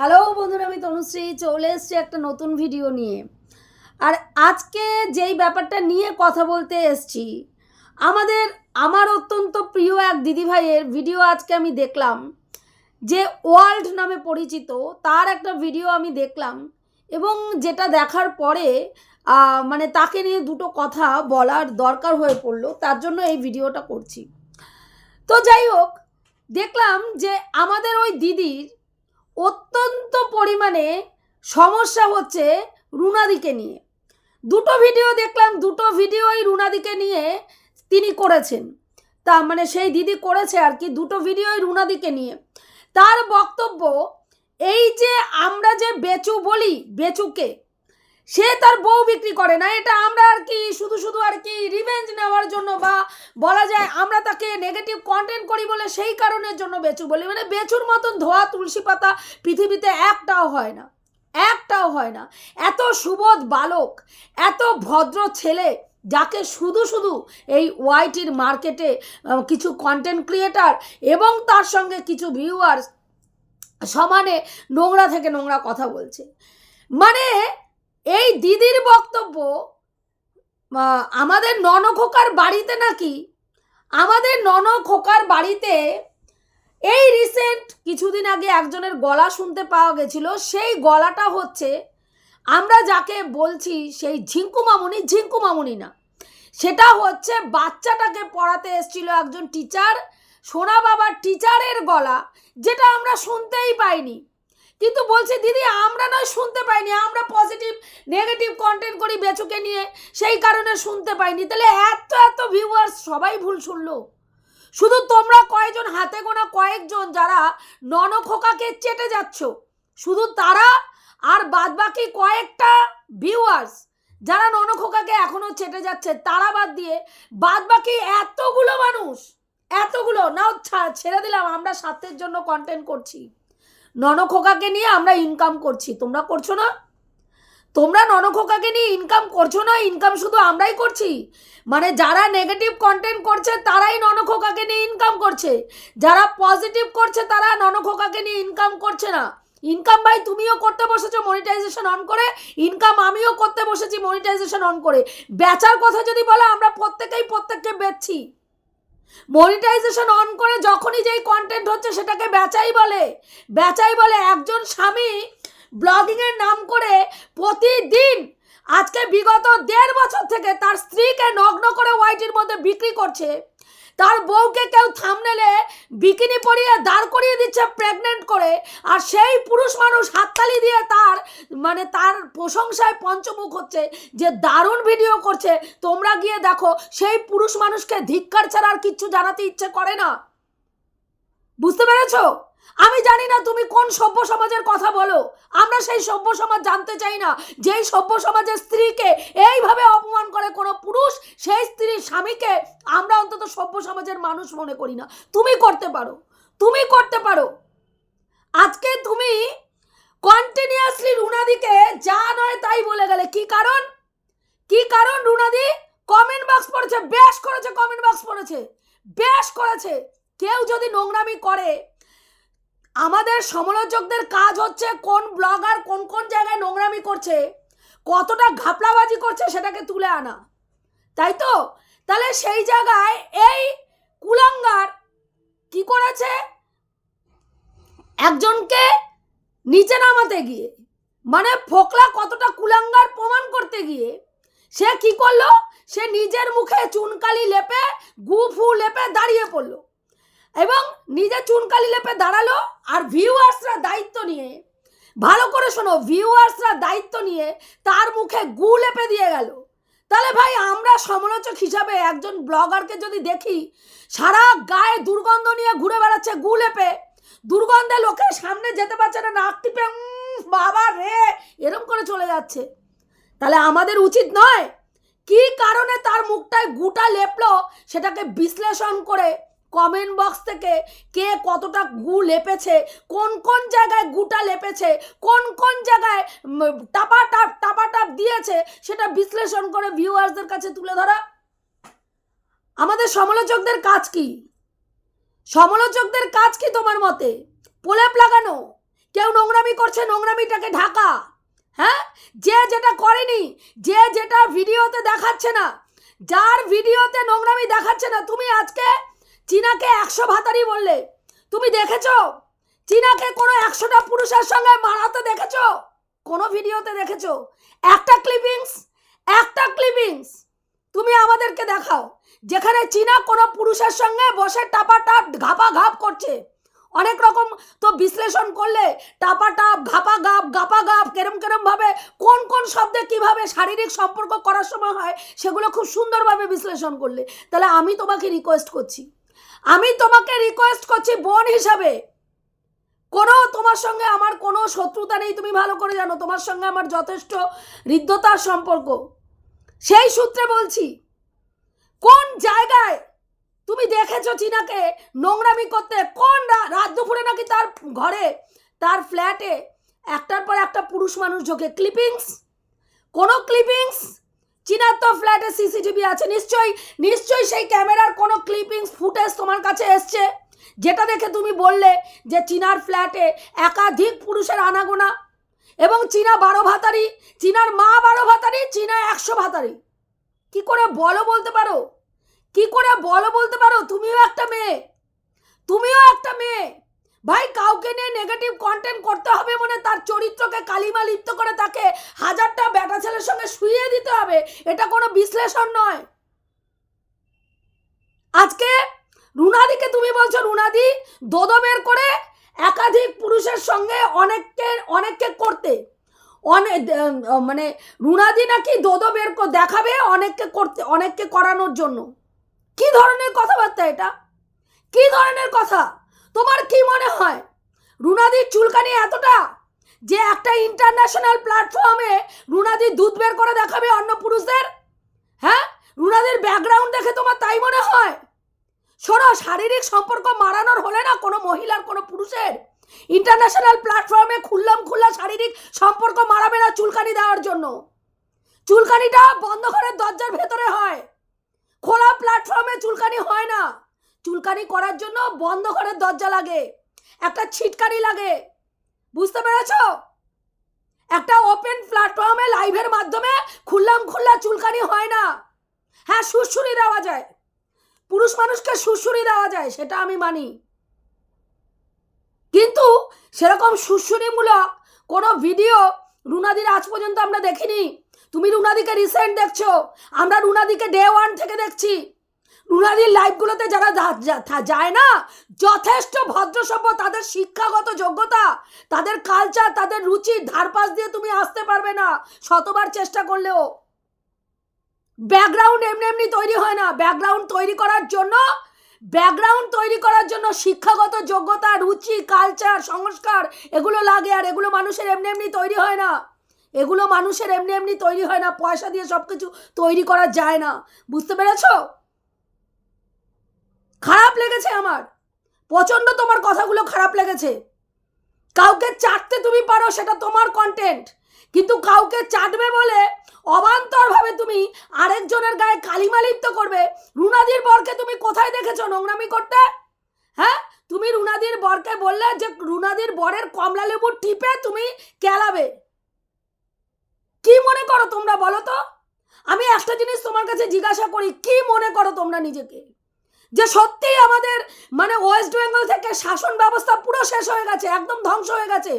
Hello বন্ধুরা, আমি তনুশ্রী, চলে এসছি একটা নতুন ভিডিও নিয়ে। আর আজকে যেই ব্যাপারটা নিয়ে কথা বলতে এসছি, আমাদের, আমার অত্যন্ত প্রিয় এক দিদিভাইয়ের ভিডিও আজকে আমি দেখলাম, যে ওয়ার্ল্ড নামে পরিচিত, তার একটা ভিডিও আমি দেখলাম, এবং যেটা দেখার পরে মানে তাকে নিয়ে দুটো কথা বলার দরকার হয়ে পড়ল, তার জন্য এই ভিডিওটা করছি। তো যাই হোক, দেখলাম যে আমাদের ওই দিদির অত্যন্ত পরিমাণে সমস্যা হচ্ছে রুনাদিকে নিয়ে। দুটো ভিডিও দেখলাম, দুটো ভিডিওই রুনাদিকে নিয়ে তিনি করেছেন। তা মানে সেই দিদি করেছে আর কি, দুটো ভিডিওই রুনাদিকে নিয়ে। তার বক্তব্য, এই যে আমরা যে বেচু বলি, বেচুকে সে তার বউ বিক্রি করে না, এটা আমরা আর কি শুধু শুধু আর কি রিভেঞ্জ নেওয়ার জন্য বা বলা যায় আমরা তাকে নেগেটিভ কন্টেন্ট করি বলে সেই কারণের জন্য বেচু বলি। মানে বেচুর মতন ধোয়া তুলসী পাতা পৃথিবীতে একটাও হয় না, একটাও হয় না। এত সুবোধ বালক, এত ভদ্র ছেলে যাকে শুধু শুধু এই ওয়াইটির মার্কেটে কিছু কন্টেন্ট ক্রিয়েটার এবং তার সঙ্গে কিছু ভিউয়ার্স সমানে নোংরা থেকে নোংরা কথা বলছে। মানে এই দিদির বক্তব্য আমাদের নন খোকার বাড়িতে নাকি? আমাদের নন খোকার বাড়িতে এই রিসেন্ট কিছুদিন আগে একজনের গলা শুনতে পাওয়া গেছিল। সেই গলাটা হচ্ছে, আমরা যাকে বলছি সেই ঝিঙ্কু মামুনি ঝিঙ্কু মামুনি না। সেটা হচ্ছে বাচ্চাটাকে পড়াতে এসেছিল একজন টিচার সোনা বাবার টিচারের গলা, যেটা আমরা শুনতেই পাইনি। কিন্তু বলছে, দিদি, আমরা নয়, শুনতে পাইনি। আমরা পজিটিভ নেগেটিভ কন্টেন্ট করি বেচুকে নিয়ে। সেই কারণে শুনতে পাইনি। তাহলে এত এত ভিউয়ার্স সবাই ভুল শুনলো। শুধু তোমরা কয়েকজন হাতে গোনা কয়েকজন যারা ননখোকাকে চেটে যাচ্ছ, শুধু তারা আর বাদবাকি কয়েকটা ভিউয়ার্স যারা ননখোকাকে এখনও চেটে যাচ্ছে, তারা বাদ দিয়ে বাদবাকি এতগুলো মানুষ, এতগুলো, নাও ছেড়ে দিলাম, আমরা স্বার্থের জন্য কন্টেন্ট করছি। ননখোকাকে নিয়ে আমরা ইনকাম করছি। তোমরা করছ না? তোমরা ননখোকাকে নিয়ে ইনকাম করছ না? ইনকাম শুধু আমরাই করছি? মানে যারা নেগেটিভ কন্টেন্ট করছে, তারাই ননখোকাকে নিয়ে ইনকাম করছে। যারা পজিটিভ করছে, তারা ননখোকাকে নিয়ে ইনকাম করছে না। ইনকাম ভাই, তুমিও করতে বসেছো মনিটাইজেশন অন করে। ইনকাম আমিও করতে বসেছি মনিটাইজেশন অন করে। বেচার কথা যদি বলো, আমরা প্রত্যেকেই প্রত্যেককে বেচছি। মনিটাইজেশন অন করে যখনই যেই কন্টেন্ট হচ্ছে সেটাকে বেচাই বলে। বেচাই বলে একজন স্বামী ব্লগিংয়ের নাম করে প্রতিদিন আজকে বিগত দেড় বছর থেকে তার স্ত্রীকে নগ্ন করে ওয়াইটির মধ্যে বিক্রি করছে। তার বউকে কেউ থামনেলে বিকিনি পরিয়ে দাঁড় করিয়ে দিচ্ছে প্রেগনেন্ট করে, আর সেই পুরুষ মানুষ হাততালি দিয়ে তার মানে তার প্রশংসায় পঞ্চমুখ হচ্ছে যে দারুণ ভিডিও করছে। তোমরা গিয়ে দেখো, সেই পুরুষ মানুষকে ধিক্কার ছাড়া আর কিচ্ছু জানাতে ইচ্ছে করে না। বুঝতে পেরেছ? আমি জানি না তুমি কোন সভ্য সমাজের কথা বলো। আমরা সেই সভ্য সমাজ জানতে চাই না। যেই সভ্য সমাজের স্ত্রীকে এইভাবে অপমান করে কোনো পুরুষ, সেই স্ত্রীর স্বামীকে আমরা অন্তত সভ্য সমাজের মানুষ মনে করি না। তুমি করতে পারো। তুমি করতে পারো। আজকে তুমি কন্টিনিউয়াসলি রুনাদিকে যা নয় তাই বলে গেলে। কি কারণ? কি কারণ রুনাদি? কমেন্ট বক্স পড়েছে বেশ করেছে কমেন্ট বক্স পড়েছে বেশ করেছে। কেউ যদি নোংরামি করে আমাদের সমালোচকদের কাজ হচ্ছে কোন ব্লগার কোন কোন জায়গায় নোংরামি করছে, কতটা ঘাপলাবাজি করছে সেটাকে তুলে আনা। তাই তো? তাহলে সেই জায়গায় এই কুলাঙ্গার কি করেছে? একজনকে নিচে নামাতে গিয়ে মানে ফোকলা কতটা কুলাঙ্গার প্রমাণ করতে গিয়ে, সে কি করল? সে নিজের মুখে চুনকালি লেপে, গু ফু লেপে দাঁড়িয়ে পড়ল। এবং নিজে চুনকালি লেপে দাঁড়াল আর ভিউয়ার্সরা দায়িত্ব নিয়ে। ভালো করে শোনো ভিউয়ার্সরা দায়িত্ব নিয়ে তার মুখে গু লেপে দিয়ে গেল। তাহলে ভাই, আমরা সমালোচক হিসাবে একজন ব্লগারকে যদি দেখি, সারা গায়ে দুর্গন্ধ নিয়ে ঘুরে বেড়াচ্ছে গু লেপে, দুর্গন্ধে লোকের সামনে যেতে পারছে না, নাক টিপে বাবা রে, এরম করে চলে যাচ্ছে। তাহলে আমাদের উচিত নয়? কি কারণে তার মুখটায় গুটা লেপলো? সেটাকে বিশ্লেষণ করে কমেন্ট বক্স থেকে কে কতটা গু লেপেছে, কোন কোন জায়গায় গুটা লেপেছে, কোন কোন জায়গায় টাপা টাপ টাপা টাপ দিয়েছে, সেটা বিশ্লেষণ করে ভিউয়ার্সদের কাছে তুলে ধরা। আমাদের সমালোচকদের কাজ কি? সমালোচকদের কাজ কি তোমার মতে? প্রলেপ লাগানো? কেউ নোংরামি করছে, নোংরামিটাকে ঢাকা। হ্যাঁ? যে যেটা করেনি, যে যেটা ভিডিওতে দেখাচ্ছে না, যার ভিডিওতে নোংরামি দেখাচ্ছে না, তুমি আজকে চীনাকে একশো ভাতারি বললে। তুমি দেখেছ? চীনাকে কোনো একশোটা পুরুষের সঙ্গে মারাতে দেখেছ? কোনো ভিডিওতে দেখেছ? একটা ক্লিপিংস একটা ক্লিপিংস তুমি আমাদেরকে দেখাও, যেখানে চীনা কোনো পুরুষের সঙ্গে বসে টাপা টাপ ঘাপা ঘাপ করছে। অনেক রকম তো বিশ্লেষণ করলে টাপা টাপ ঘাপা গাপ গাপা গাপ কেরম কেরম ভাবে কোন কোন শব্দে কীভাবে শারীরিক সম্পর্ক করার সময় হয়, সেগুলো খুব সুন্দরভাবে বিশ্লেষণ করলে। তাহলে আমি তোমাকে রিকোয়েস্ট করছি। আমি তোমাকে রিকোয়েস্ট করছি বোন হিসাবে। কোনো, তোমার সঙ্গে আমার কোনো শত্রুতা নেই, তুমি ভালো করে জানো, তোমার সঙ্গে আমার যথেষ্ট হৃদ্যতার সম্পর্ক। সেই সূত্রে বলছি, কোন জায়গায় তুমি দেখেছ চীনাকে নোংরামি করতে? কোন রাত দুপুরে নাকি তার ঘরে, তার ফ্ল্যাটে একটার পর একটা পুরুষ মানুষ ঢোকে? ক্লিপিংস কোনো ক্লিপিংস চীনার তো ফ্ল্যাটে সিসিটিভি আছে। নিশ্চয়ই নিশ্চয়ই সেই ক্যামেরার কোনো ক্লিপিংস ফুটেজ তোমার কাছে এসছে, যেটা দেখে তুমি বললে যে চীনার ফ্ল্যাটে একাধিক পুরুষের আনাগোনা এবং চীনা বারো ভাতারি, চীনার মা বারো ভাতারি, চীনা একশো ভাতারি। কি করে বলো বলতে পারো? কি করে বলো বলতে পারো? তুমিও একটা মেয়ে। তুমিও একটা মেয়ে। ভাই, কাউকে নিয়ে নেগেটিভ কন্টেন্ট করতে হবে মানে তার চরিত্রকে কালিমা লিপ্ত করে তাকে হাজারটা ব্যাটা ছেলের সঙ্গে শুইয়ে দিতে হবে, এটা কোনো বিশ্লেষণ নয়। আজকে রুনাদিকে তুমি বলছো, রুনাদি দোদো বের করে একাধিক পুরুষের সঙ্গে অনেককে অনেককে করতে। অনেক মানে রুনাদি নাকি দোদো বের দেখাবে অনেককে করতে, অনেককে করানোর জন্য। কি ধরনের কথাবার্তা এটা? কি ধরনের কথা? তোমার কি মনে হয়? রুনাদির চুলকানি এতটা যে একটা ইন্টারন্যাশনাল প্ল্যাটফর্মে রুনাদি দুধ বের করে দেখাবে অন্য পুরুষদের? হ্যাঁ? রুনাদির ব্যাকগ্রাউন্ড দেখে তোমার তাই মনে হয়? শোনো, শারীরিক সম্পর্ক মারানোর হলে না কোনো মহিলার, কোনো পুরুষের ইন্টারন্যাশনাল প্ল্যাটফর্মে খুললাম খুল্লা শারীরিক সম্পর্ক মারাবে না চুলকানি দেওয়ার জন্য। চুলকানিটা বন্ধ ঘরের দরজার ভেতরে হয়। খোলা প্ল্যাটফর্মে চুলকানি হয় না। চুলকানি করার জন্য বন্ধ ঘরের দরজা লাগে। একটা ছিটকানি লাগে। বুঝতে পেরেছ? একটা ওপেন প্ল্যাটফর্মে লাইভের মাধ্যমে খুললাম খুল্লা চুলকানি হয় না। হ্যাঁ সুরসুরি দেওয়া যায়। পুরুষ মানুষকে সুরসুরি দেওয়া যায়, সেটা আমি মানি। কিন্তু সেরকম সুরসুরিমূলক কোনো ভিডিও রুনাদির আজ পর্যন্ত আমরা দেখিনি। তুমি রুনাদিকে রিসেন্ট দেখছ। আমরা রুনাদিকে ডে ওয়ান থেকে দেখছি। রুনাদির লাইফগুলোতে যারা যায় না, যথেষ্ট ভদ্রসভ্য, তাদের শিক্ষাগত যোগ্যতা, তাদের কালচার তাদের রুচির ধারপাশ দিয়ে তুমি আসতে পারবে না, শতবার চেষ্টা করলেও। ব্যাকগ্রাউন্ড এমনি এমনি তৈরি হয় না। ব্যাকগ্রাউন্ড তৈরি করার জন্য ব্যাকগ্রাউন্ড তৈরি করার জন্য শিক্ষাগত যোগ্যতা, রুচি কালচার সংস্কার, এগুলো লাগে আর এগুলো মানুষের এমনি এমনি তৈরি হয় না। এগুলো মানুষের এমনি এমনি তৈরি হয় না। পয়সা দিয়ে সব কিছু তৈরি করা যায় না। বুঝতে পেরেছ? খারাপ লেগেছে আমার। প্রচণ্ড তোমার কথাগুলো খারাপ লেগেছে। কাউকে চাটতে তুমি পারো, সেটা তোমার কন্টেন্ট কিন্তু কাউকে চাটবে বলে অবান্তরভাবে তুমি আরেকজনের গায়ে কালিমা লিপ্ত করবে। রুনাদির বরকে তুমি কোথায় দেখেছ নোংরামি করতে? হ্যাঁ? তুমি রুনাদির বরকে বললে যে রুনাদির বরের কমলা লেবু টিপে তুমি কেলাবে। কি মনে করো তোমরা বলো তো? আমি একটা জিনিস তোমার কাছে জিজ্ঞাসা করি, কি মনে করো তোমরা নিজেকে? যে সত্যিই আমাদের মানে ওয়েস্ট বেঙ্গল থেকে শাসন ব্যবস্থা পুরো শেষ হয়ে গেছে, একদম ধ্বংস হয়ে গেছে।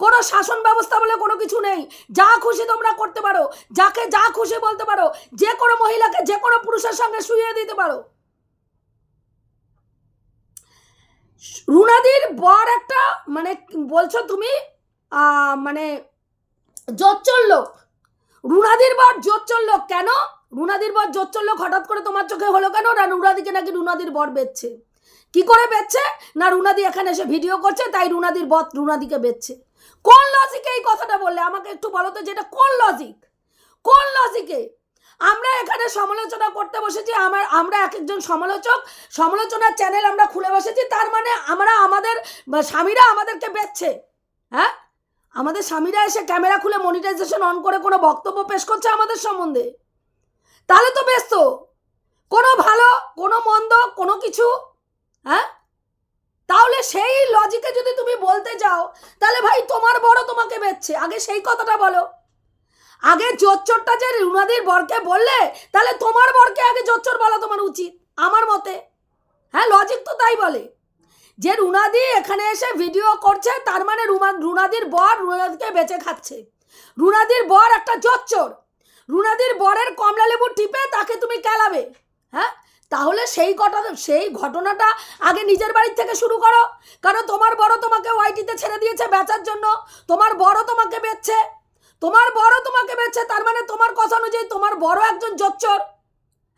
কোনো শাসন ব্যবস্থা বলে কোনো কিছু নেই। যা খুশি তোমরা করতে পারো, যাকে যা খুশি বলতে পারো, যে কোনো মহিলাকে যে কোনো পুরুষের সঙ্গে শুইয়ে দিতে পারো। রুনাদির বর একটা মানে বলছো তুমি মানে জোচ্চর লোক। রুনাদির বর জোচ্চর লোক। কেন? রুনাদির বর জোচ্চর লোক হঠাৎ করে তোমার চোখে হলো কেন? না রুনাদিকে নাকি রুনাদির বর বেচছে। কি করে বেচছে? না রুনাদি এখানে এসে ভিডিও করছে, তাই রুনাদির বর রুনাদিকে বেচছে। কোন লজিকে এই কথাটা বললে? আমাকে একটু বলো তো যেটা, কোন লজিক কোন লজিকে আমরা এখানে সমালোচনা করতে বসেছি, আমার, আমরা এক একজন সমালোচক, সমালোচনার চ্যানেল আমরা খুলে বসেছি, তার মানে আমরা, আমাদের স্বামীরা আমাদেরকে বেচছে। হ্যাঁ? আমাদের স্বামীরা এসে ক্যামেরা খুলে মনিটাইজেশন অন করে কোনো বক্তব্য পেশ করছে আমাদের সম্বন্ধে। তাহলে তো ব্যস্ত। কোনো ভালো, কোনো মন্দ, কোনো কিছু হ্যাঁ? তাহলে সেই লজিকে যদি তুমি বলতে যাও, তাহলে ভাই তোমার বড় তোমাকে বেচছে। আগে সেই কথাটা বলো। আগে জোচ্চরটা যে রুনাদির বরকে বললে, তাহলে তোমার বরকে আগে জোচ্চর বলা তোমার উচিত, আমার মতে। হ্যাঁ লজিক তো তাই বলে। যে রুনাদি এখানে এসে ভিডিও করছে, তার মানে রুমা, রুনাদির বর রুনাদিকে বেঁচে খাচ্ছে। রুনাদির বর একটা জোচ্চর। রুনাদির বরের কমলা লেবু টিপে তাকে তুমি কেলাবে হ্যাঁ? তাহলে সেই ঘটনা সেই ঘটনাটা আগে নিজের বাড়ির থেকে শুরু করো। কারণ তোমার বড় তোমাকে ওয়াইটিতে ছেড়ে দিয়েছে বেচার জন্য। তোমার বড় তোমাকে বেচছে। তোমার বড় তোমাকে বেচছে, তার মানে তোমার কথা অনুযায়ী তোমার বড় একজন জোচ্চর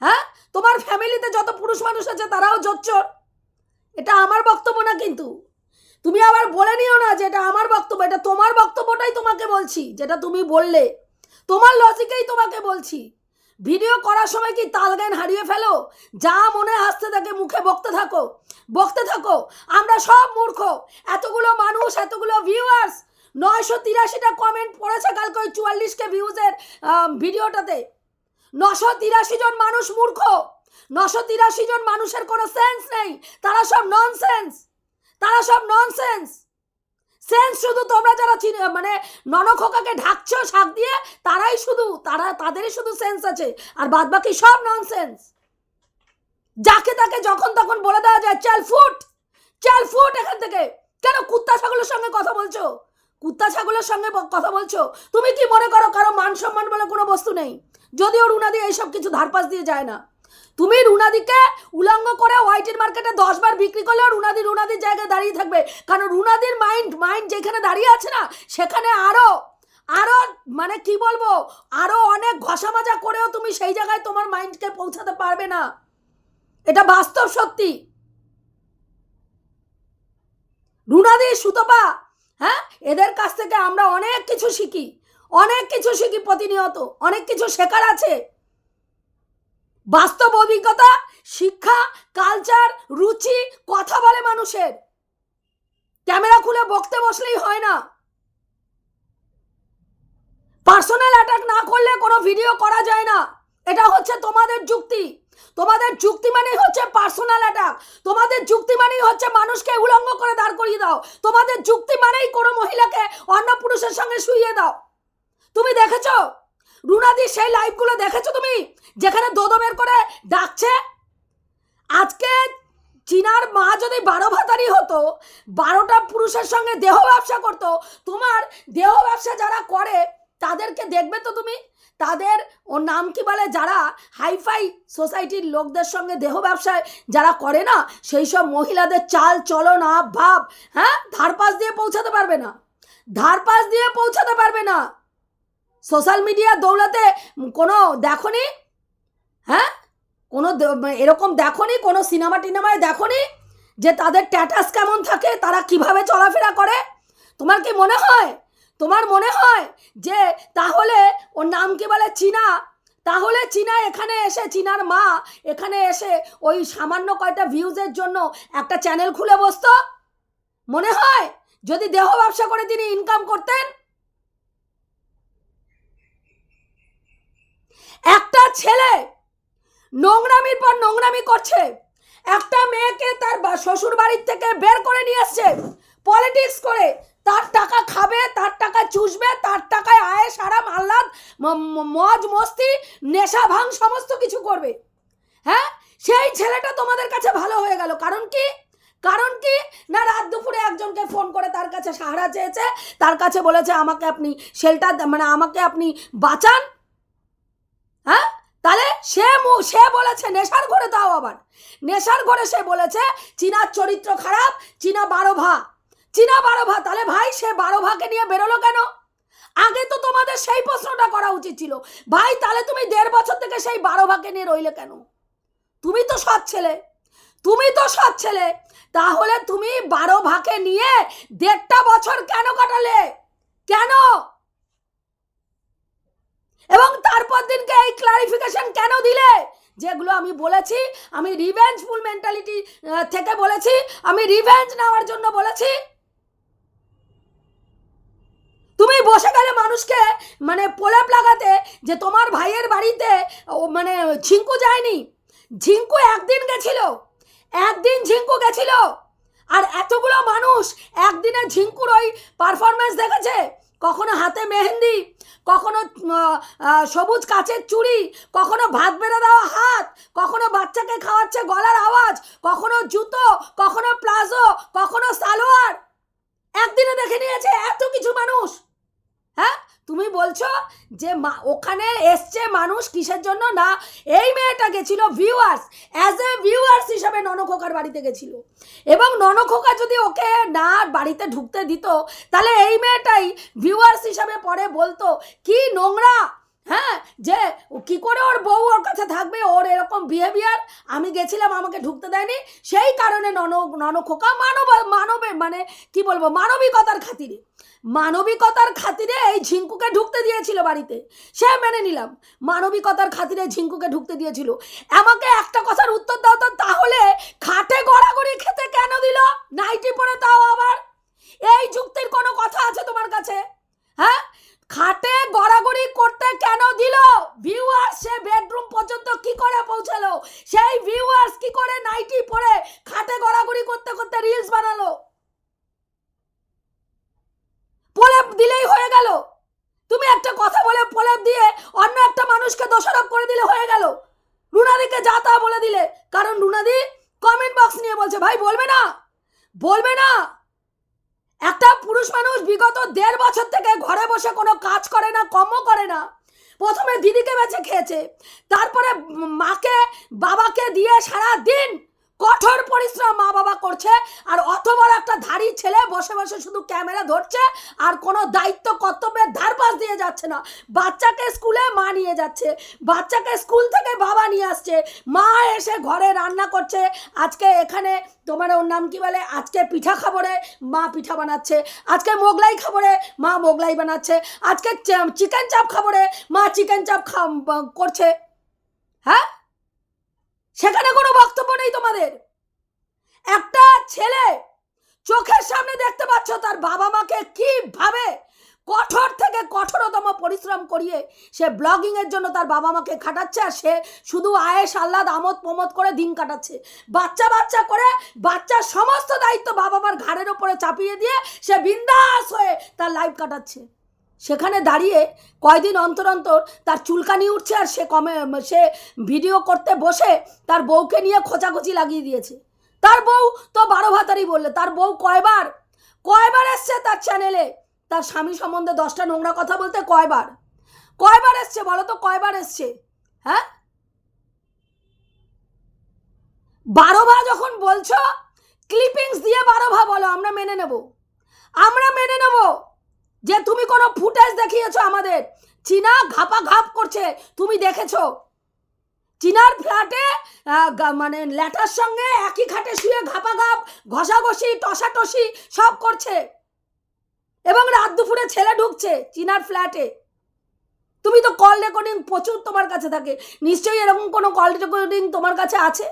হ্যাঁ? তোমার ফ্যামিলিতে যত পুরুষ মানুষ আছে তারাও জোচ্চর। এটা আমার বক্তব্য না কিন্তু। তুমি আবার বলে নিও না যে এটা আমার বক্তব্য, এটা তোমার বক্তব্যটাই তোমাকে বলছি, যেটা তুমি বললে। তোমার লজিকেই তোমাকে বলছি। ভিডিও করার সময় কি তাল জ্ঞান হারিয়ে ফেলো? যা মনে আসতে থাকে মুখে বকতে থাকো। বকতে থাকো। আমরা সব মূর্খ। এতগুলো মানুষ, এতগুলো ভিউয়ার্স নয়শো তিরাশিটা কমেন্ট পড়েছে কালকে ওই চুয়াল্লিশকে ভিউজের ভিডিওটাতে। নশো তিরাশি জন মানুষ মূর্খ। নশো তিরাশি জন মানুষের কোনো সেন্স নেই। তারা সব ননসেন্স তারা সব ননসেন্স সেন্স শুধু তোমরা যারা মানে ননখোকাকে ঢাকছো, শাক দিয়ে, তারাই শুধু, তারা, তাদেরই শুধু সেন্স আছে। আর বাদ বাকি সব ননসেন্স যাকে তাকে যখন তখন বলে দেওয়া যায়, চাল ফুট চাল ফুট এখান থেকে। কেন কুত্তা ছাগলের সঙ্গে কথা বলছো? কুত্তা ছাগলের সঙ্গে কথা বলছো? তুমি কি মনে করো কারও মান সম্মান বলে কোনো বস্তু নেই? যদিও রুনাদি এইসব কিছু ধারপাস দিয়ে যায় না। তুমি রুনাদিকে উলঙ্গ করে হোয়াইটের মার্কেটে দশ বার বিক্রি করলেও রুনাদি রুনাদির জায়গায় দাঁড়িয়ে থাকবে। কারণ রুনাদির মাইন্ড মাইন্ড যেখানে দাঁড়িয়ে আছে না, সেখানে আরও আরও মানে কি বলব আরও অনেক ঘষা মাজা করেও তুমি সেই জায়গায় তোমার মাইন্ডকে পৌঁছাতে পারবে না। এটা বাস্তব সত্যি। রুনাদি সুতপা হ্যাঁ? এদের কাছ থেকে আমরা অনেক কিছু শিখি, অনেক কিছু শিখি প্রতিনিয়ত, অনেক কিছু শেখার আছে। বাস্তব অভিজ্ঞতা, শিক্ষা কালচার রুচি, কথা বলে মানুষের। ক্যামেরা খুলে বকতে বসলেই হয় না। পার্সোনাল অ্যাটাক না করলে কোনো ভিডিও করা যায় না। এটা হচ্ছে তোমাদের যুক্তি। তোমাদের যুক্তি মানেই হচ্ছে পার্সোনাল অ্যাটাক তোমাদের যুক্তি মানেই হচ্ছে মানুষকে উলঙ্গ করে দাঁড় করিয়ে দাও। তোমাদের যুক্তি মানেই কোনো মহিলাকে অন্য পুরুষের সঙ্গে শুইয়ে দাও। তুমি দেখেছ? রুনাদি সেই লাইভগুলো দেখেছ তুমি? যেখানে দোদো বের করে ডাকছে? আজকে চীনার মা যদি বারো ভাতারি হতো, বারোটা পুরুষের সঙ্গে দেহ ব্যবসা করতো, তোমার দেহ ব্যবসা যারা করে, তাদেরকে দেখবে তো তুমি? তাদের, ওর নাম কি বলে? যারা হাইফাই সোসাইটির লোকদের সঙ্গে দেহ ব্যবসায় যারা করে না, সেই সব মহিলাদের চাল, চলন, ভাব হ্যাঁ? ধারপাস দিয়ে পৌঁছাতে পারবে না। ধারপাস দিয়ে পৌঁছাতে পারবে না। সোশ্যাল মিডিয়া দৌলতে কোনো দেখনি? হ্যাঁ? কোনো এরকম দেখনি? কোনো সিনেমা টিনেমায় দেখনি? যে তাদের ট্যাটাস কেমন থাকে? তারা কীভাবে চলাফেরা করে? তোমার কি মনে হয়? তোমার মনে হয় যে তাহলে ওর নাম কি বলে? চীনা। তাহলে চীনা এখানে এসে, চীনার মা এখানে এসে ওই সামান্য কয়টা ভিউজের জন্য একটা চ্যানেল খুলে বসতো? মনে হয়? যদি দেহ ব্যবসা করে তিনি ইনকাম করতেন? একটা ছেলে নোংরামির পর নোংরামি করছে। একটা মেয়েকে তার শ্বশুর বাড়ির থেকে বের করে নিয়ে এসছে। পলিটিক্স করে। তার টাকা খাবে, তার টাকা চুষবে, তার টাকায় আয়েস, আরাম, আহ্লাদ, ম- ম- মজ, মস্তি, নেশা, ভাং সমস্ত কিছু করবে। হ্যাঁ? সেই ছেলেটা তোমাদের কাছে ভালো হয়ে গেল। কারণ কি? কারণ কি? না, রাত দুপুরে একজনকে ফোন করে তার কাছে সাহারা চেয়েছে। তার কাছে বলেছে, আমাকে আপনি শেল্টার মানে আমাকে আপনি বাঁচান। হ্যাঁ? তাহলে সে সে বলেছে, নেশার ঘরে তাও আবার। নেশার ঘরে সে বলেছে, চীনার চরিত্র খারাপ, চীনা বারো ভা। চীনা বারো ভা, তাহলে ভাই, সে বারো ভাকে নিয়ে বেরোলো কেন? আগে তো তোমাদের সেই প্রশ্নটা করা উচিত ছিল। ভাই, তাহলে তুমি দেড় বছর থেকে সেই বারো ভাকে নিয়ে রইলে কেন? তুমি তো সৎ ছেলে। তুমি তো সৎ ছেলে। তাহলে তুমি বারো ভাকে নিয়ে দেড়টা বছর কেন কাটালে? কেন? এবং তারপর দিনকে এই ক্লারিফিকেশন কেন দিলে? যেগুলো আমি বলেছি, আমি রিভেঞ্জফুল মেন্টালিটি থেকে বলেছি, আমি রিভেঞ্জ নেওয়ার জন্য বলেছি। তুমি বসে গেলে মানুষকে মানে প্রলেপ লাগাতে যে তোমার ভাইয়ের বাড়িতে মানে ঝিঙ্কু যায়নি। ঝিঙ্কু একদিন গেছিল, একদিন ঝিঙ্কু গেছিল। আর এতগুলো মানুষ একদিনে ঝিঙ্কুর ওই পারফরমেন্স দেখেছে? কখনো সবুজ কাচের চুড়ি, কখনো ভাত বেড়ে দেওয়া হাত, কখনো বাচ্চাকে খাওয়াচ্ছে গলার আওয়াজ, কখনো জুতো, কখনো প্লাজো, কখনো সালোয়ার। একদিনে দেখে নিয়েছে এত কিছু মানুষ হ্যাঁ? তুমি বলছো যে ওখানে এসছে মানুষ কিসের জন্য? না, এই মেয়েটা গেছিল ভিউয়ার্স অ্যাজ এ ভিউয়ার্স হিসাবে ননখোকার বাড়িতে গেছিল। এবং ননখোকা যদি ওকে না বাড়িতে ঢুকতে দিত, তাহলে এই মেয়েটাই ভিউয়ার্স হিসাবে পরে বলতো, কি নোংরা হ্যাঁ যে কি করে ওর বউ ওর কাছে থাকবে, ওর এরকম বিহেভিয়ার আমি গেছিলাম, আমাকে ঢুকতে দেয়নি। সেই কারণে নন নন খোকা মানব, মানবে মানে কি বলব, মানবিকতার খাতিরে। মানবিকতার খাতিরে এই ঝিঙ্কুকে ঢুকতে দিয়েছিল বাড়িতে। সে মেনে নিলাম। মানবিকতার খাতিরে ঝিঙ্কুকে ঢুকতে দিয়েছিল। আমাকে একটা কথার উত্তর দাও তো, তাহলে খাটে গড়াগড়ি খেতে কেন দিল? নাইটি পরে তাও আবার? এই যুক্তির কোনো কথা আছে তোমার কাছে? হ্যাঁ? খাটে গড়াগড়ি করতে কেন দিল? ভিউয়ার্স সে বেডরুম পর্যন্ত কি করে পৌঁছালো? সেই ভিউয়ার্স কি করে নাইটি পরে খাটে গড়াগড়ি করতে করতে রিলস বানালো? প্রলেপ দিলেই হয়ে গেল। তুমি একটা কথা বলে প্রলেপ দিয়ে অন্য একটা মানুষকে দোষারোপ করে দিলে হয়ে গেল। রুনাদিকে যা তা বলে দিলে। কারণ রুনাদি কমেন্ট বক্স নিয়ে বলছে, ভাই, বলবে না? বলবে না একটা পুরুষ মানুষ বিগত দেড় বছর থেকে ঘরে বসে কোনো কাজ করে না কমও করে না। প্রথমে দিদিকে বেঁচে খেয়েছে। তারপরে মাকে, বাবাকে দিয়ে সারা দিন কঠোর পরিশ্রম মা বাবা করছে, আর অত বড় একটা ধাড়ি ছেলে বসে বসে শুধু ক্যামেরা ধরছে, আর কোনো দায়িত্ব কর্তব্যের ধারপাস দিয়ে যাচ্ছে না। বাচ্চাকে স্কুলে মা নিয়ে যাচ্ছে, বাচ্চাকে স্কুল থেকে বাবা নিয়ে আসছে, মা এসে ঘরে রান্না করছে, আজকে এখানে তোমার ওর নাম কি বলে? আজকে পিঠা খাবরে মা পিঠা বানাচ্ছে, আজকে মোগলাই খাবরে মা মোগলাই বানাচ্ছে, আজকে চিকেন চাপ খাবরে মা চিকেন চাপ খা করছে। হ্যাঁ? সেখানে কোনো বক্তব্য নেই তোমাদের। একটা ছেলে চোখের সামনে দেখতে পাচ্ছ, তার বাবা মাকে কীভাবে কঠোর থেকে কঠোরতম পরিশ্রম করিয়ে সে ব্লগিং এর জন্য তার বাবা মাকে খাটাচ্ছে আর সে শুধু আয়েস আহ্লাদ, আমোদ, প্রমোদ করে দিন কাটাচ্ছে। বাচ্চা বাচ্চা করে বাচ্চার সমস্ত দায়িত্ব বাবা মার ঘাড়ের ওপরে চাপিয়ে দিয়ে সে বিন্দাস হয়ে তার লাইফ কাটাচ্ছে। সেখানে দাঁড়িয়ে কয়দিন অন্তর অন্তর তার চুলকানি উঠছে আর সে কমে, সে ভিডিও করতে বসে তার বউকে নিয়ে খোঁচাখুচি লাগিয়ে দিয়েছে। তার বউ তো বারো ভাতারই বললে, তার বউ কয়বার কয়বার এসছে তার চ্যানেলে তার স্বামী সম্বন্ধে দশটা নোংরা কথা বলতে কয়বার? কয়বার এসছে বলো তো, কয়বার এসছে? হ্যাঁ? বারো ভা যখন বলছো ক্লিপিংস দিয়ে বারো ভা বলো, আমরা মেনে নেব। আমরা মেনে নেব। যে তুমি কোনো ফুটেজ দেখিয়েছো আমাদের। চীনা ঘাপা ঘাপ করছে, তুমি দেখেছ? চীনার ফ্ল্যাটে মানে ল্যাটার সঙ্গে একই খাটে শুয়ে ঘাপা ঘাপ, ঘষাঘষি, টসাটসি সব করছে। এবং রাত দুপুরে ছেলে ঢুকছে চীনার ফ্ল্যাটে। তুমি তো কল রেকর্ডিং প্রচুর তোমার কাছে থাকে। নিশ্চয়ই এরকম কোনো কল রেকর্ডিং তোমার কাছে আছে?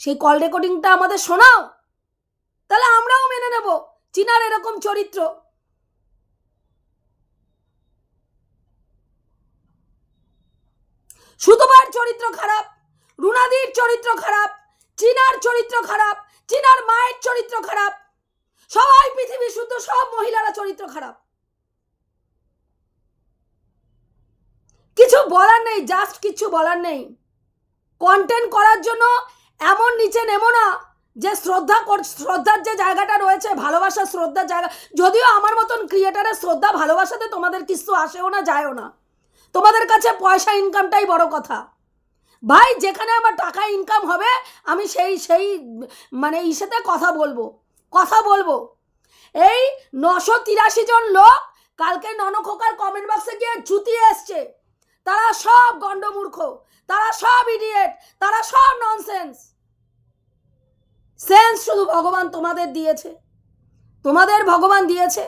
সেই কল রেকর্ডিংটা আমাদের শোনাও। তাহলে আমরাও মেনে নেব। চীনার এরকম চরিত্র। সুতোবার চরিত্র খারাপ, রুনাদির চরিত্র খারাপ, চীনার চরিত্র খারাপ, চীনার মায়ের চরিত্র খারাপ, সবাই পৃথিবী শুদ্ধ, সব মহিলারা চরিত্র খারাপ। কিছু বলার নেই জাস্ট কিছু বলার নেই। কন্টেন্ট করার জন্য এমন নিচে নেমো না যে শ্রদ্ধা শ্রদ্ধার যে জায়গাটা রয়েছে, ভালোবাসার শ্রদ্ধার জায়গা, যদিও আমার মতন ক্রিয়েটারের শ্রদ্ধা, ভালোবাসাতে তোমাদের কিছু আসেও না, যায়ও না। তোমাদের কাছে পয়সা ইনকামটাই বড় কথা। ভাই, যেখানে আমার টাকা ইনকাম হবে, আমি সেই সেই মানে ইসেতে কথা বলব। কথা বলব। এই নশো তিরাশি জন লোক কালকে ননখোকার কমেন্ট বক্সে গিয়ে জুতিয়ে এসছে। তারা সব গণ্ডমূর্খ, তারা সব ইডিয়েট তারা সব ননসেন্স সেন্স শুধু ভগবান তোমাদের দিয়েছে। তোমাদের ভগবান দিয়েছে।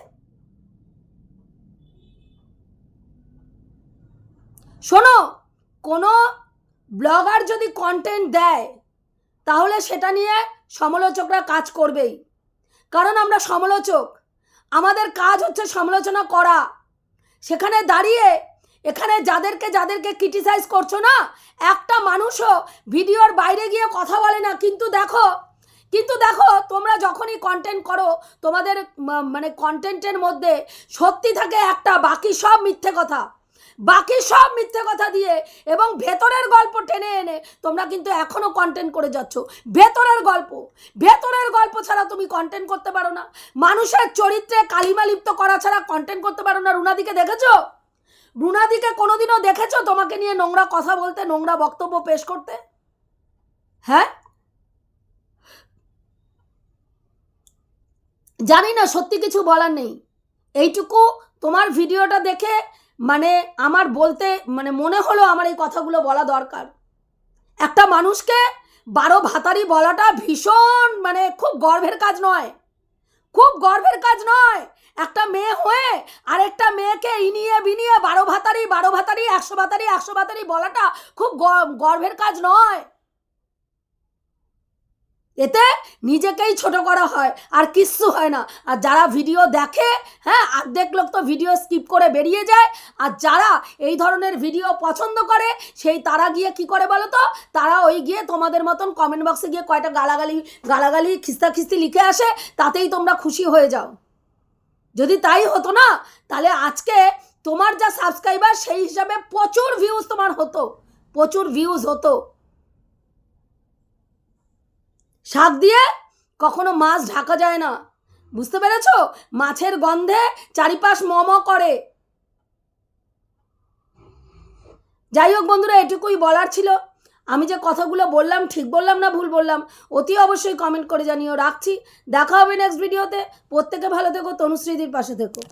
শোনো, কোনো ব্লগার যদি কন্টেন্ট দেয়, তাহলে সেটা নিয়ে সমালোচকরা কাজ করবেই। কারণ আমরা সমালোচক। আমাদের কাজ হচ্ছে সমালোচনা করা। সেখানে দাঁড়িয়ে, এখানে যাদেরকে যাদেরকে ক্রিটিসাইজ করছ না, একটা মানুষও ভিডিওর বাইরে গিয়ে কথা বলে না। কিন্তু দেখো কিন্তু দেখো, তোমরা যখনই কন্টেন্ট করো, তোমাদের মানে কন্টেন্টের মধ্যে সত্যি থাকে একটা, বাকি সব মিথ্যে কথা। বাকি সব মিথ্যে কথা দিয়ে এবং ভেতরের গল্প টেনে এনে তোমরা কিন্তু এখনও কন্টেন্ট করে যাচ্ছ। ভেতরের গল্প ভেতরের গল্প ছাড়া তুমি কন্টেন্ট করতে পারো না। মানুষের চরিত্রে কালিমা লিপ্ত করা ছাড়া কন্টেন্ট করতে পারো না। রুনাদিকে দেখেছ? রুনাদিকে কোনোদিনও দেখেছ তোমাকে নিয়ে নোংরা কথা বলতে, নোংরা বক্তব্য পেশ করতে? হ্যাঁ? জানি না, সত্যি কিছু বলার নেই। এইটুকু তোমার ভিডিওটা দেখে মানে আমার বলতে মানে মনে হলো আমার এই কথাগুলো বলা দরকার। একটা মানুষকে বারো ভাতারি বলাটা ভীষণ মানে খুব গর্বের কাজ নয়। খুব গর্বের কাজ নয়। একটা মেয়ে হয়ে আরেকটা মেয়েকে ইনিয়ে বিনিয়ে বারো ভাতারি বারো ভাতারি, একশো ভাতারি একশো ভাতারি বলাটা খুব গর্বের কাজ নয়। এতে নিজেকেই ছোট করা হয়, আর কিচ্ছু হয় না। আর যারা ভিডিও দেখে হ্যাঁ অর্ধেক লোক তো ভিডিও স্কিপ করে বেরিয়ে যায়। আর যারা এই ধরনের ভিডিও পছন্দ করে, সেই তারা গিয়ে কি করে বলো তো? তারা ওই গিয়ে তোমাদের মতন কমেন্ট বক্সে গিয়ে কয়টা গালাগালি গালাগালি খিস্তা খিস্তি লিখে আসে, তাতেই তোমরা খুশি হয়ে যাও। যদি তাই হতো না, তাহলে আজকে তোমার যা সাবস্ক্রাইবার সেই হিসাবে প্রচুর ভিউজ তোমার হতো। প্রচুর ভিউজ হতো। শাক দিয়ে কখনো মাছ ঢাকা যায় না। বুঝতে পেরেছ? মাছের গন্ধে চারিপাশ মম করে। যাই হোক বন্ধুরা, এটুকুই বলার ছিল। আমি যে কথাগুলো বললাম, ঠিক বললাম না ভুল বললাম, অতি অবশ্যই কমেন্ট করে জানিও। রাখছি। দেখা হবে নেক্সট ভিডিওতে প্রত্যেকে ভালো থেকো, তনুশ্রীদির পাশে থেকো।